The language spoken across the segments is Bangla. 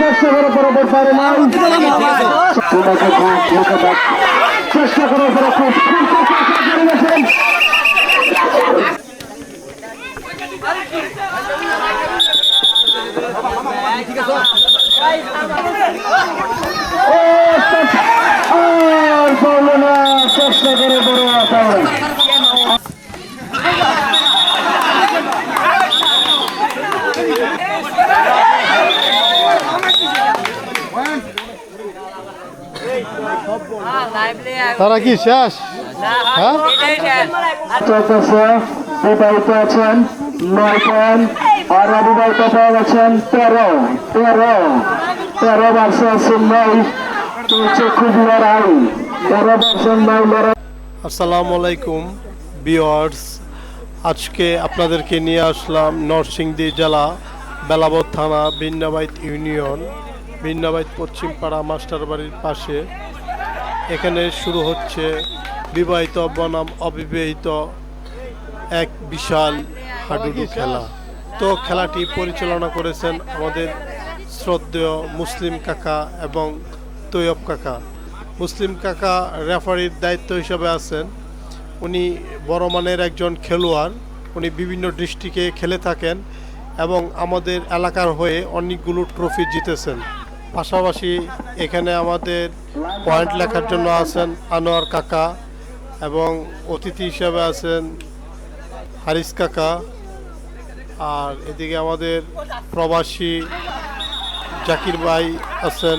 চেষ্টা করে বরাবর পারে নাই তোমাকে আর পারল না চেষ্টা করে বড় আসাম তারা কি শেষ? হ্যাঁ? বিবাহিত আছেন নয় পয়েন্ট আর অবিবাহিত পাওয়া গেছেন তেরো তেরো তেরো ভার্সেস নয় আসসালামু আলাইকুম বিওয়ার্স আজকে আপনাদেরকে নিয়ে আসলাম নরসিংদী জেলা, বেলাবত থানা বিন্নাবাইত ইউনিয়ন বিন্নাবাইত পশ্চিম পাড়া মাস্টার বাড়ির পাশে। এখানে শুরু হচ্ছে বিবাহিত বনাম অবিবাহিত এক বিশাল হাডুডু খেলা। তো খেলাটি পরিচালনা করেছেন আমাদের শ্রদ্ধেয় মুসলিম কাকা এবং তৈয়ব কাকা। মুসলিম কাকা রেফারির দায়িত্ব হিসাবে আছেন। উনি বড় মানের একজন খেলোয়াড়। উনি বিভিন্ন ডিস্ট্রিক্টে খেলে থাকেন এবং আমাদের এলাকার হয়ে অনেকগুলো ট্রফি জিতেছেন। পাশাপাশি এখানে আমাদের পয়েন্ট লেখার জন্য আছেন আনোয়ার কাকা এবং অতিথি হিসাবে আছেন হারিস কাকা। আর এদিকে আমাদের প্রবাসী জাকির ভাই আছেন।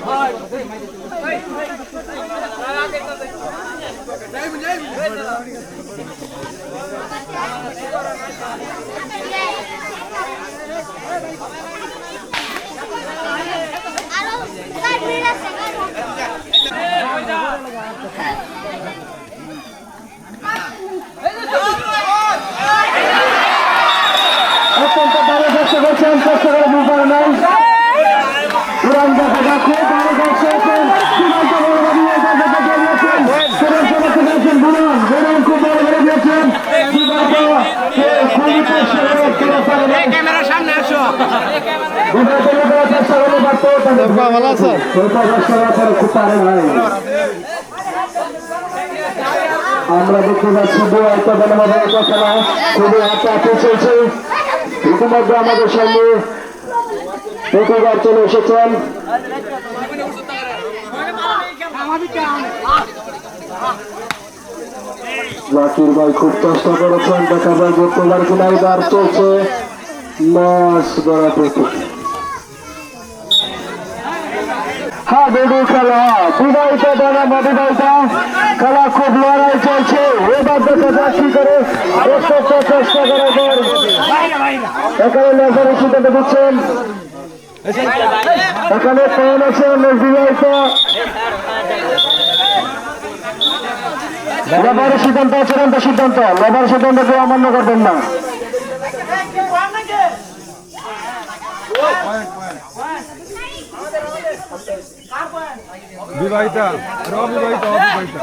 করি অত্যন্ত ভালো চেষ্টা করছেন চেষ্টা করে ভুল পারে নাই পুরান দেখা যাচ্ছে ভালো চেষ্টা করছেন সীমান্ত বড় বাড়ি এখানে থেকে গিয়েছেন পুরান সমাজে গেছেন বুড়ান বুড়ান খুব বড় করে দিয়েছেন সীমান্ত খুবই চেষ্টা করে করে পারে নাই ক্যামেরার সামনে আসো বুড়ান থেকে দেওয়ার চেষ্টা করে পারতো ভালো আছে? আমরা দেখতে পাচ্ছি খেলা। খুবই হাতে হাতে চলছে ইতিমধ্যে আমাদের সঙ্গে প্রতিবার চলে এসেছেন। জাকির ভাই খুব চেষ্টা করেছেন, দেখা যায় যে তোমার কিনা চলছে মাস গড়া প্রতি দুদু খেলা। বিবাহিত বনাম অবিবাহিত খেলা খুব লড়াই চলছে। এবার দেখা যাক কি করে চেষ্টা করে এখানে লেজারের সিদ্ধান্ত দিচ্ছেন এখানে আছে বিবাহিত সিদ্ধান্ত চূড়ান্ত সিদ্ধান্ত লেবার সিদ্ধান্তকে অমান্য করবেন না। বিবাহিতা অবিবাহিতা অবিবাহিতা মাঠে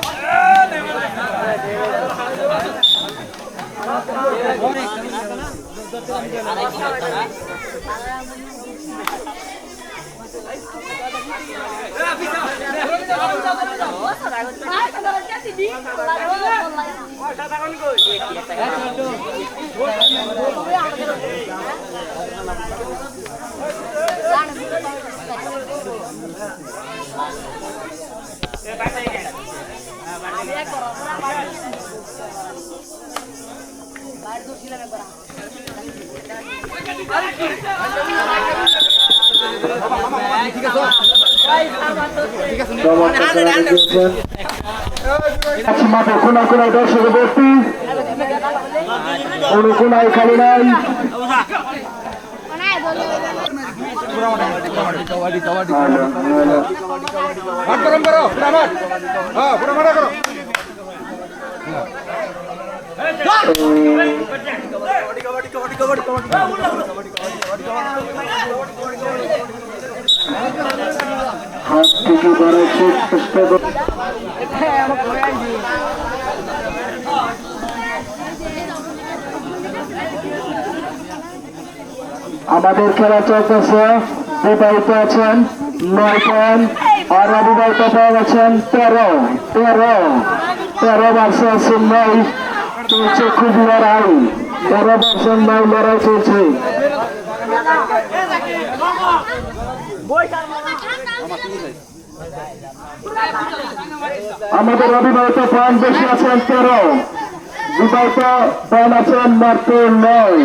কোনায় কোনায় দর্শক ভর্তি অনুকোনায় খালি নাই করো করো আমাদের খেলা চলতেছে। বিবাহিত আছেন নয় পয়েন্ট আর অবিবাহিত পাওয়া গেছেন তেরো। তেরো। তেরো ভার্সেস নয় চলছে খুব লড়াই। তেরো ভার্সেস নয়, লড়াই চলছে। আমাদের অবিবাহিত পয়েন্ট বেশি আছেন তেরো। বিবাহিত পয়েন্ট আছেন মাত্র নয়।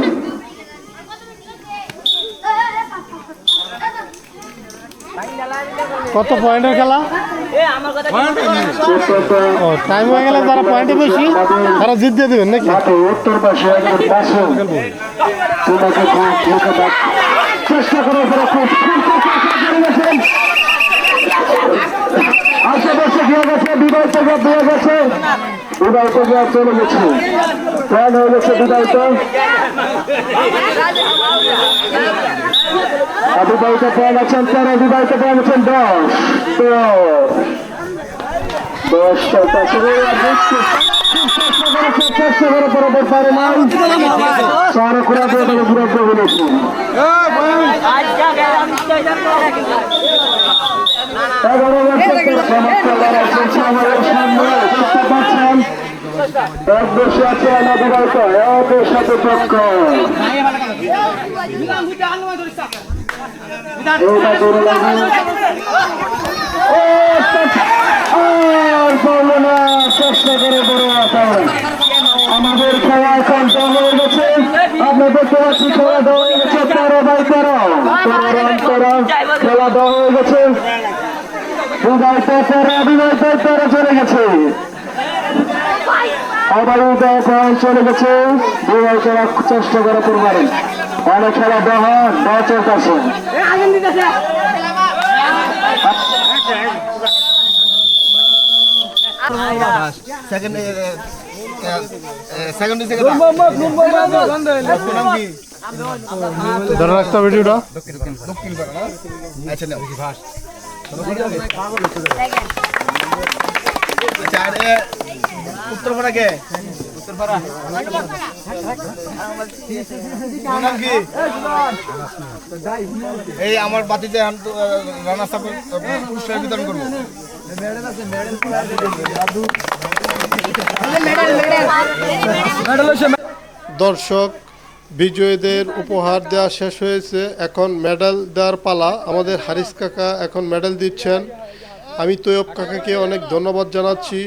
কত পয়েন্টের খেলা? ও টাইম হয়ে গেলে যারা পয়েন্টে বেশি তারা জিত দিয়ে দেবেন নাকি? উত্তর পাশে চেষ্টা করে ওপরে খুব খুব খুব চেষ্টা করে গেছেন। আশেপাশে গিয়ে গেছে বিবাহিত গিয়ে দিয়ে গেছে। বিবাহিত গিয়ে চলে গেছে। প্রাণ হয়ে গেছে বিবাহিত অবিবাহিত প্রাণ আছেন তেরো বিবাহিত প্রাণ আছেন দশ। দশ দশ চেষ্টা করে পরে পারে না চার করে দিয়ে বিরুদ্ধ বলেছে এগারো বছর লড়াই চলছে আমাদের সামনে দেখতে পাচ্ছেন আমাদের খেলা এখন হয়ে গেছে আপনি দেখতে পাচ্ছি খেলা দেওয়া হয়ে গেছে তেরো বাই তেরো খেলা দেওয়া হয়ে গেছে চলে গেছে অবাহিত এখন চলে গেছে। চেষ্টা করে পরিবারে অনেক খেলা দেওয়া দেওয়া চলতেছে। সেকেন্ড সেকেন্ড ধরে রাখতে হবে ভিডিওটা। আচ্ছা নাও। আর এ, এই আমার বাতিতে রানা সাহেব, পুরস্কার বিতরণ করব। দর্শক, বিজয়ীদের উপহার দেওয়া শেষ হয়েছে। এখন মেডেল দেওয়ার পালা। আমাদের হারিস কাকা এখন মেডেল দিচ্ছেন। আমি তৈয়ব কাকাকে অনেক ধন্যবাদ জানাচ্ছি।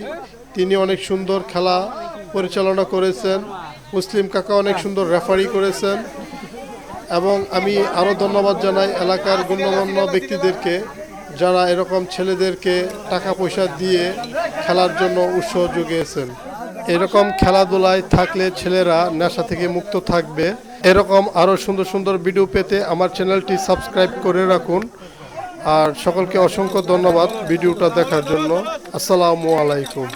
তিনি অনেক সুন্দর খেলা পরিচালনা করেছেন। মুসলিম কাকা অনেক সুন্দর রেফারি করেছেন। এবং আমি আরও ধন্যবাদ জানাই এলাকার গণ্যমান্য ব্যক্তিদেরকে যারা এরকম ছেলেদেরকে টাকা পয়সা দিয়ে খেলার জন্য উৎসাহ জুগিয়েছেন এরকম খেলাধুলায় থাকলে ছেলেরা নেশা থেকে মুক্ত থাকবে। এরকম আরও সুন্দর সুন্দর ভিডিও পেতে আমার চ্যানেলটি সাবস্ক্রাইব করে রাখুন। আর সকলকে অসংখ্য ধন্যবাদ ভিডিওটা দেখার জন্য। আসসালামু আলাইকুম।